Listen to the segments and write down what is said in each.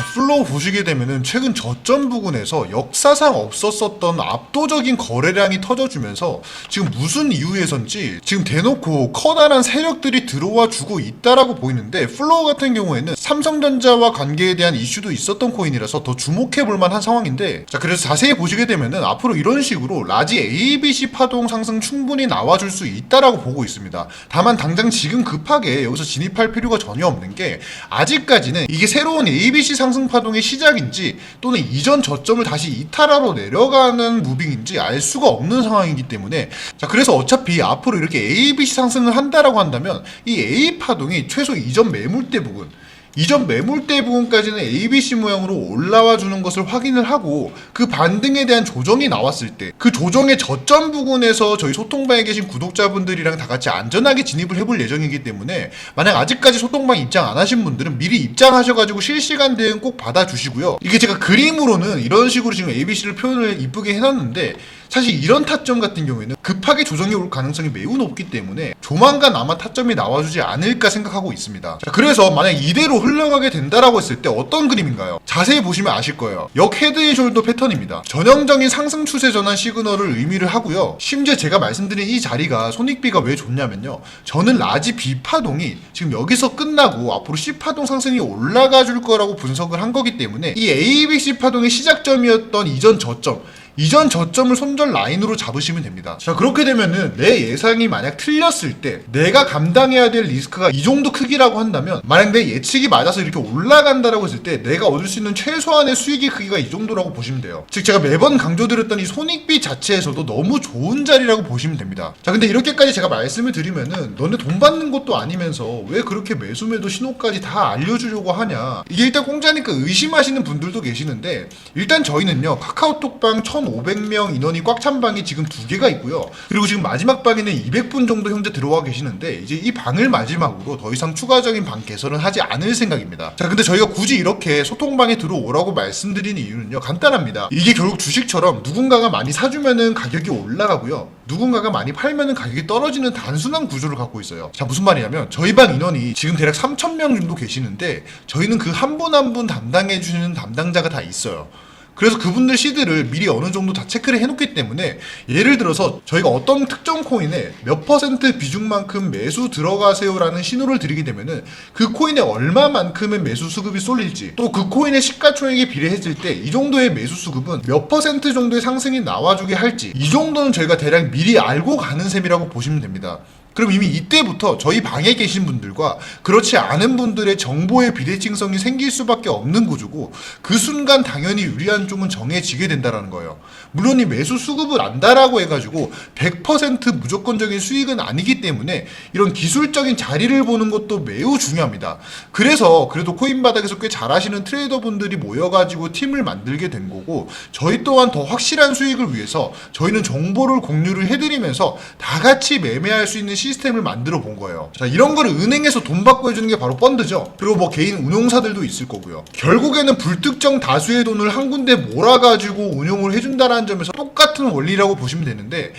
자, 플로우 보시게 되면은 최근 저점 부근에서 역사상 없었었던 압도적인 거래량이 터져주면서 지금 무슨 이유에선지 지금 대놓고 커다란 세력들이 들어와 주고 있다라고 보이는데 플로우 같은 경우에는 삼성전자와 관계에 대한 이슈도 있었던 코인이라서 더 주목해 볼 만한 상황인데 자 그래서 자세히 보시게 되면은 앞으로 이런 식으로 라지 ABC 파동 상승 충분히 나와줄 수 있다라고 보고 있습니다. 다만 당장 지금 급하게 여기서 진입할 필요가 전혀 없는 게 아직까지는 이게 새로운 ABC 상승 파동의 시작인지 또는 이전 저점을 다시 이탈하러 내려가는 무빙인지 알 수가 없는 상황이기 때문에 자 그래서 어차피 앞으로 이렇게 ABC 상승을 한다라고 한다면 이 A 파동이 최소 이전 매물대 부분 이전 매물대 부분까지는 ABC 모양으로 올라와 주는 것을 확인을 하고 그 반등에 대한 조정이 나왔을 때 그 조정의 저점 부분에서 저희 소통방에 계신 구독자분들이랑 다 같이 안전하게 진입을 해볼 예정이기 때문에 만약 아직까지 소통방 입장 안 하신 분들은 미리 입장하셔가지고 실시간 대응 꼭 받아주시고요. 이게 제가 그림으로는 이런 식으로 지금 ABC를 표현을 이쁘게 해놨는데 사실 이런 타점 같은 경우에는 급하게 조정이 올 가능성이 매우 높기 때문에 조만간 아마 타점이 나와주지 않을까 생각하고 있습니다. 자, 그래서 만약 이대로 흘러가게 된다라고 했을 때 어떤 그림인가요? 자세히 보시면 아실 거예요. 역 헤드앤숄더 패턴입니다. 전형적인 상승 추세 전환 시그널을 의미를 하고요. 심지어 제가 말씀드린 이 자리가 손익비가 왜 좋냐면요. 저는 라지 B 파동이 지금 여기서 끝나고 앞으로 C 파동 상승이 올라가 줄 거라고 분석을 한 거기 때문에 이 ABC 파동의 시작점이었던 이전 저점 이전 저점을 손절 라인으로 잡으시면 됩니다. 자, 그렇게 되면은 내 예상이 만약 틀렸을 때 내가 감당해야 될 리스크가 이 정도 크기라고 한다면 만약 내 예측이 맞아서 이렇게 올라간다라고 했을 때 내가 얻을 수 있는 최소한의 수익의 크기가 이 정도라고 보시면 돼요. 즉 제가 매번 강조드렸던 이 손익비 자체에서도 너무 좋은 자리라고 보시면 됩니다. 자, 근데 이렇게까지 제가 말씀을 드리면은 너네 돈 받는 것도 아니면서 왜 그렇게 매수 매도 신호까지 다 알려주려고 하냐? 이게 일단 공짜니까 의심하시는 분들도 계시는데 일단 저희는요 카카오톡방 1,500명 인원이 꽉 찬 방이 지금 두 개가 있고요. 그리고 지금 마지막 방에는 200분 정도 현재 들어와 계시는데 이제 이 방을 마지막으로 더 이상 추가적인 방 개설은 하지 않을 생각입니다. 자, 근데 저희가 굳이 이렇게 소통방에 들어오라고 말씀드리는 이유는요 간단합니다. 이게 결국 주식처럼 누군가가 많이 사주면은 가격이 올라가고요. 누군가가 많이 팔면은 가격이 떨어지는 단순한 구조를 갖고 있어요. 자, 무슨 말이냐면 저희 방 인원이 지금 대략 3,000명 정도 계시는데 저희는 그 한 분 한 분 담당해 주시는 담당자가 다 있어요. 그래서 그분들 시드를 미리 어느 정도 다 체크를 해놓기 때문에 예를 들어서 저희가 어떤 특정 코인에 몇 퍼센트 비중만큼 매수 들어가세요라는 신호를 드리게 되면은 그 코인에 얼마만큼의 매수 수급이 쏠릴지 또 그 코인의 시가총액에 비례했을 때 이 정도의 매수 수급은 몇 퍼센트 정도의 상승이 나와주게 할지 이 정도는 저희가 대략 미리 알고 가는 셈이라고 보시면 됩니다. 그럼 이미 이때부터 저희 방에 계신 분들과 그렇지 않은 분들의 정보의 비대칭성이 생길 수밖에 없는 구조고 그 순간 당연히 유리한 쪽은 정해지게 된다라는 거예요. 물론 이 매수 수급을 안다라고 해가지고 100% 무조건적인 수익은 아니기 때문에 이런 기술적인 자리를 보는 것도 매우 중요합니다. 그래서 그래도 코인 바닥에서 꽤 잘하시는 트레이더 분들이 모여가지고 팀을 만들게 된 거고 저희 또한 더 확실한 수익을 위해서 저희는 정보를 공유를 해드리면서 다 같이 매매할 수 있는 시스템을 만들어 본 거예요. 자, 이런 거를 은행에서 돈 받고 해주는 게 바로 펀드죠. 그리고 뭐 개인 운용사들도 있을 거고요. 결국에는 불특정 다수의 돈을 한 군데 몰아가지고 운용을 해준다는 점에서 똑같은 원리라고 보시면 되는데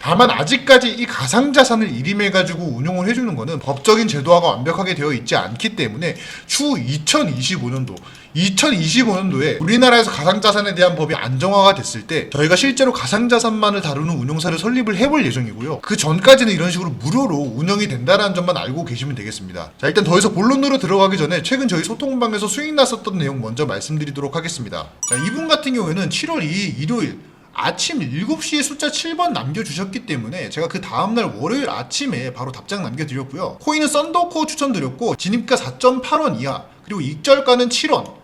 다만 아직까지 이 가상자산을 일임해가지고 운용을 해주는 거는 법적인 제도화가 완벽하게 되어 있지 않기 때문에 추후 2025년도 2025년도에 우리나라에서 가상자산에 대한 법이 안정화가 됐을 때 저희가 실제로 가상자산만을 다루는 운용사를 설립을 해볼 예정이고요. 그 전까지는 이런 식으로 무료로 운영이 된다는 점만 알고 계시면 되겠습니다. 자 일단 더 이상 본론으로 들어가기 전에 최근 저희 소통방에서 수익 났었던 내용 먼저 말씀드리도록 하겠습니다. 자 이분 같은 경우에는 7월 2일 일요일 아침 7시에 숫자 7번 남겨주셨기 때문에 제가 그 다음날 월요일 아침에 바로 답장 남겨드렸고요. 코인은 썬더코 추천드렸고 진입가 4.8원 이하 그리고 익절가는 7원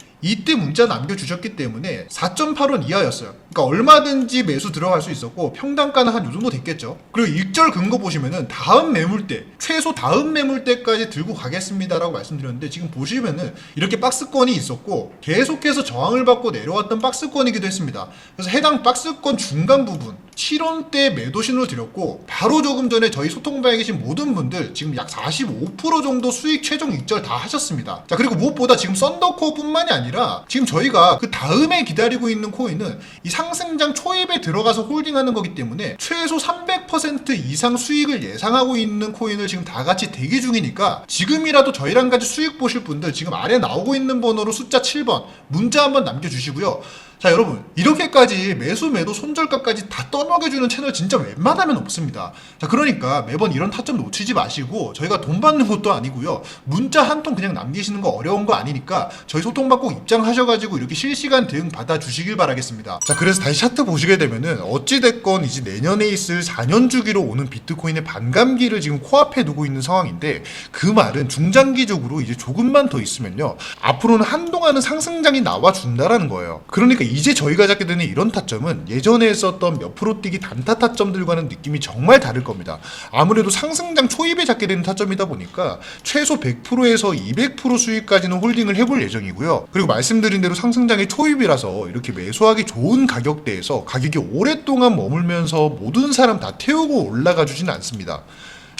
이때 문자 남겨주셨기 때문에 4.8원 이하였어요. 그러니까 얼마든지 매수 들어갈 수 있었고 평단가는 한 요 정도 됐겠죠. 그리고 일절 근거 보시면은 다음 매물대 최소 다음 매물대까지 들고 가겠습니다라고 말씀드렸는데 지금 보시면은 이렇게 박스권이 있었고 계속해서 저항을 받고 내려왔던 박스권이기도 했습니다. 그래서 해당 박스권 중간 부분 7원대 매도 신호를 드렸고 바로 조금 전에 저희 소통방에 계신 모든 분들 지금 약 45% 정도 수익 최종 익절 다 하셨습니다. 자 그리고 무엇보다 지금 썬더코어뿐만이 아니라 지금 저희가 그 다음에 기다리고 있는 코인은 이 상승장 초입에 들어가서 홀딩하는 거기 때문에 최소 300% 이상 수익을 예상하고 있는 코인을 지금 다 같이 대기 중이니까 지금이라도 저희랑 같이 수익 보실 분들 지금 아래 나오고 있는 번호로 숫자 7번 문자 한번 남겨주시고요. 자 여러분 이렇게까지 매수 매도 손절가까지 다 떠먹여주는 채널 진짜 웬만하면 없습니다. 자 그러니까 매번 이런 타점 놓치지 마시고 저희가 돈 받는 것도 아니고요. 문자 한 통 그냥 남기시는 거 어려운 거 아니니까 저희 소통방 꼭 입장하셔가지고 이렇게 실시간 대응 받아주시길 바라겠습니다. 자 그래서 다시 차트 보시게 되면은 어찌됐건 이제 내년에 있을 4년 주기로 오는 비트코인의 반감기를 지금 코앞에 두고 있는 상황인데 그 말은 중장기적으로 이제 조금만 더 있으면요. 앞으로는 한동안은 상승장이 나와준다라는 거예요. 그러니까 이제 저희가 잡게 되는 이런 타점은 예전에 했었던 몇 프로 뛰기 단타 타점들과는 느낌이 정말 다를 겁니다. 아무래도 상승장 초입에 잡게 되는 타점이다 보니까 최소 100%에서 200% 수익까지는 홀딩을 해볼 예정이고요. 그리고 말씀드린 대로 상승장의 초입이라서 이렇게 매수하기 좋은 가격대에서 가격이 오랫동안 머물면서 모든 사람 다 태우고 올라가 주진 않습니다.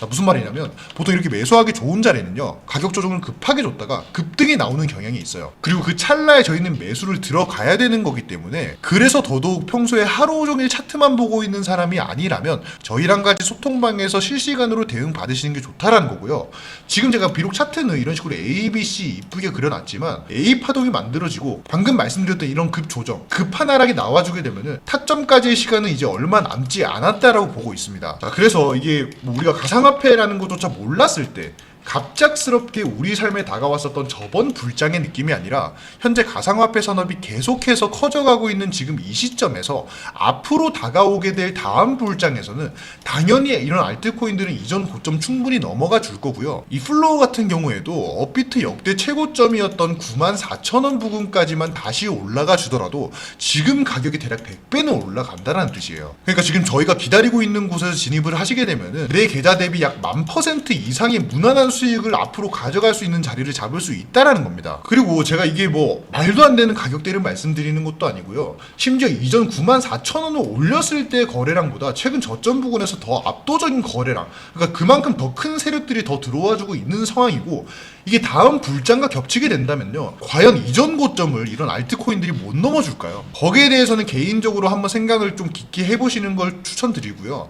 자, 무슨 말이냐면 보통 이렇게 매수하기 좋은 자리는요 가격 조정을 급하게 줬다가 급등이 나오는 경향이 있어요. 그리고 그 찰나에 저희는 매수를 들어가야 되는 거기 때문에 그래서 더더욱 평소에 하루 종일 차트만 보고 있는 사람이 아니라면 저희랑 같이 소통방에서 실시간으로 대응 받으시는 게 좋다라는 거고요. 지금 제가 비록 차트는 이런 식으로 A, B, C 이쁘게 그려놨지만 A 파동이 만들어지고 방금 말씀드렸던 이런 급 조정 급 하나락이 나와주게 되면은 타점까지의 시간은 이제 얼마 남지 않았다라고 보고 있습니다. 자 그래서 이게 뭐 우리가 가상화 폐라는 것조차 몰랐을 때 갑작스럽게 우리 삶에 다가왔었던 저번 불장의 느낌이 아니라 현재 가상화폐 산업이 계속해서 커져가고 있는 지금 이 시점에서 앞으로 다가오게 될 다음 불장에서는 당연히 이런 알트코인들은 이전 고점 충분히 넘어가 줄 거고요. 이 플로우 같은 경우에도 업비트 역대 최고점이었던 94,000원 부근까지만 다시 올라가 주더라도 지금 가격이 대략 100배는 올라간다는 뜻이에요. 그러니까 지금 저희가 기다리고 있는 곳에서 진입을 하시게 되면은 내 계좌 대비 약만 퍼센트 이상의 무난한 수 익을 앞으로 가져갈 수 있는 자리를 잡을 수 있다라는 겁니다. 그리고 제가 이게 뭐 말도 안 되는 가격대를 말씀드리는 것도 아니고요. 심지어 이전 94,000원을 올렸을 때 거래량보다 최근 저점 부근에서 더 압도적인 거래량, 그러니까 그만큼 더 큰 세력들이 더 들어와주고 있는 상황이고 이게 다음 불장과 겹치게 된다면요. 과연 이전 고점을 이런 알트코인들이 못 넘어줄까요? 거기에 대해서는 개인적으로 한번 생각을 좀 깊게 해보시는 걸 추천드리고요.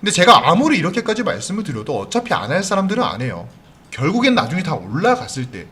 근데 제가 아무리 이렇게까지 말씀을 드려도 어차피 안 할 사람들은 안 해요. 결국엔 나중에 다 올라갔을 때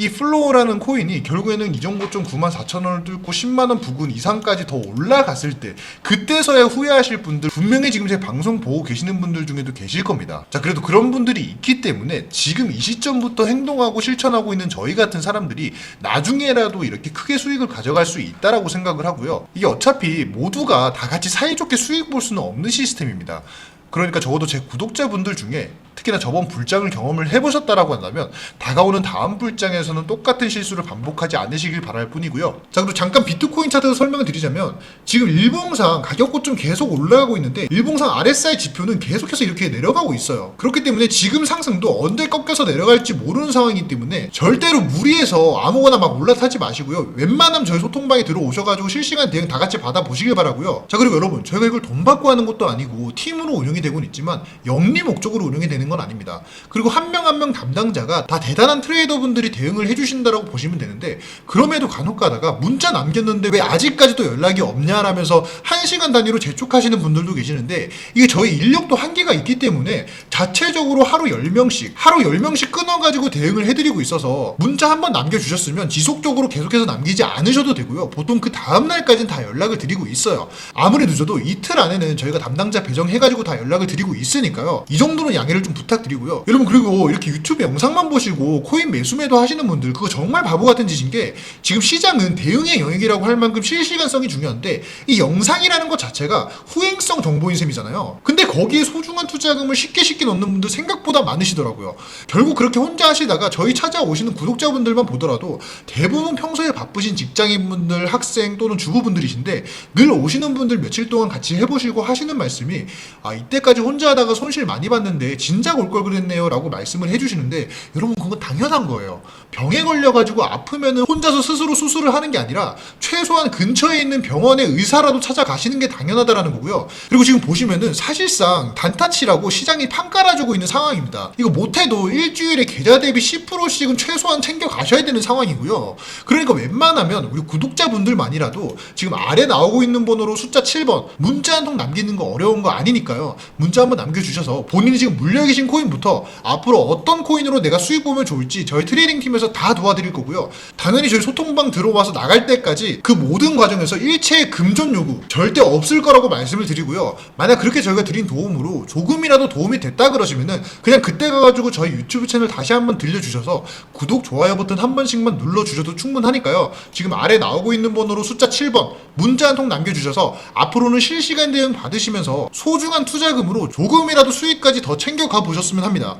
이 플로어라는 코인이 결국에는 이전 고점 94,000원을 뚫고 10만원 부근 이상까지 더 올라갔을 때 그때서야 후회하실 분들 분명히 지금 제 방송 보고 계시는 분들 중에도 계실 겁니다. 자 그래도 그런 분들이 있기 때문에 지금 이 시점부터 행동하고 실천하고 있는 저희 같은 사람들이 나중에라도 이렇게 크게 수익을 가져갈 수 있다라고 생각을 하고요. 이게 어차피 모두가 다 같이 사이좋게 수익 볼 수는 없는 시스템입니다. 그러니까 적어도 제 구독자분들 중에 특히나 저번 불장을 경험을 해보셨다라고 한다면 다가오는 다음 불장에서는 똑같은 실수를 반복하지 않으시길 바랄 뿐이고요. 자 그리고 잠깐 비트코인 차트 설명을 드리자면 지금 일봉상 가격 고점 계속 올라가고 있는데 일봉상 RSI 지표는 계속해서 이렇게 내려가고 있어요. 그렇기 때문에 지금 상승도 언제 꺾여서 내려갈지 모르는 상황이기 때문에 절대로 무리해서 아무거나 막 올라타지 마시고요. 웬만하면 저희 소통방에 들어오셔가지고 실시간 대응 다 같이 받아보시길 바라고요. 자 그리고 여러분 저희가 이걸 돈 받고 하는 것도 아니고 팀으로 운영 이 되고 있지만 영리 목적으로 운영이 되는 건 아닙니다. 그리고 한명 한 명 담당자가 다 대단한 트레이더 분들이 대응을 해주신다라고 보시면 되는데 그럼에도 간혹 가다가 문자 남겼는데 왜 아직까지도 연락이 없냐라면서 한 시간 단위로 재촉하시는 분들도 계시는데 이게 저희 인력도 한계가 있기 때문에 자체적으로 하루 10명씩 하루 10명씩 끊어가지고 대응을 해드리고 있어서 문자 한번 남겨주셨으면 지속적으로 계속해서 남기지 않으셔도 되고요. 보통 그 다음날까지는 다 연락을 드리고 있어요. 아무리 늦어도 이틀 안에는 저희가 담당자 배정해가지고 다 연락 연락을 드리고 있으니까요. 이 정도는 양해를 좀 부탁드리고요. 여러분 그리고 이렇게 유튜브 영상만 보시고 코인 매수매도 하시는 분들 그거 정말 바보 같은 짓인 게 지금 시장은 대응의 영역이라고 할 만큼 실시간성이 중요한데 이 영상이라는 것 자체가 후행성 정보인 셈이잖아요. 근데 거기에 소중한 투자금을 쉽게 쉽게 넣는 분들 생각보다 많으시더라고요. 결국 그렇게 혼자 하시다가 저희 찾아오시는 구독자분들만 보더라도 대부분 평소에 바쁘신 직장인분들, 학생 또는 주부분들이신데 늘 오시는 분들 며칠 동안 같이 해보시고 하시는 말씀이 아 이때 까지 혼자 하다가 손실 많이 봤는데 진작 올 걸 그랬네요 라고 말씀을 해주시는데 여러분 그건 당연한 거예요. 병에 걸려가지고 아프면은 혼자서 스스로 수술을 하는 게 아니라 최소한 근처에 있는 병원의 의사라도 찾아가시는 게 당연하다라는 거고요. 그리고 지금 보시면은 사실상 단타치라고 시장이 판 깔아주고 있는 상황입니다. 이거 못해도 일주일에 계좌 대비 10%씩은 최소한 챙겨 가셔야 되는 상황이고요. 그러니까 웬만하면 우리 구독자분들만이라도 지금 아래 나오고 있는 번호로 숫자 7번 문자 한 통 남기는 거 어려운 거 아니니까요 문자 한번 남겨주셔서 본인이 지금 물려 계신 코인부터 앞으로 어떤 코인으로 내가 수익 보면 좋을지 저희 트레이딩 팀에서 다 도와드릴 거고요. 당연히 저희 소통방 들어와서 나갈 때까지 그 모든 과정에서 일체의 금전 요구 절대 없을 거라고 말씀을 드리고요. 만약 그렇게 저희가 드린 도움으로 조금이라도 도움이 됐다 그러시면은 그냥 그때 가가지고 저희 유튜브 채널 다시 한번 들려주셔서 구독 좋아요 버튼 한 번씩만 눌러주셔도 충분하니까요. 지금 아래 나오고 있는 번호로 숫자 7번 문자 한 통 남겨주셔서 앞으로는 실시간 대응 받으시면서 소중한 투자금으로 조금이라도 수익까지 더 챙겨가 보셨으면 합니다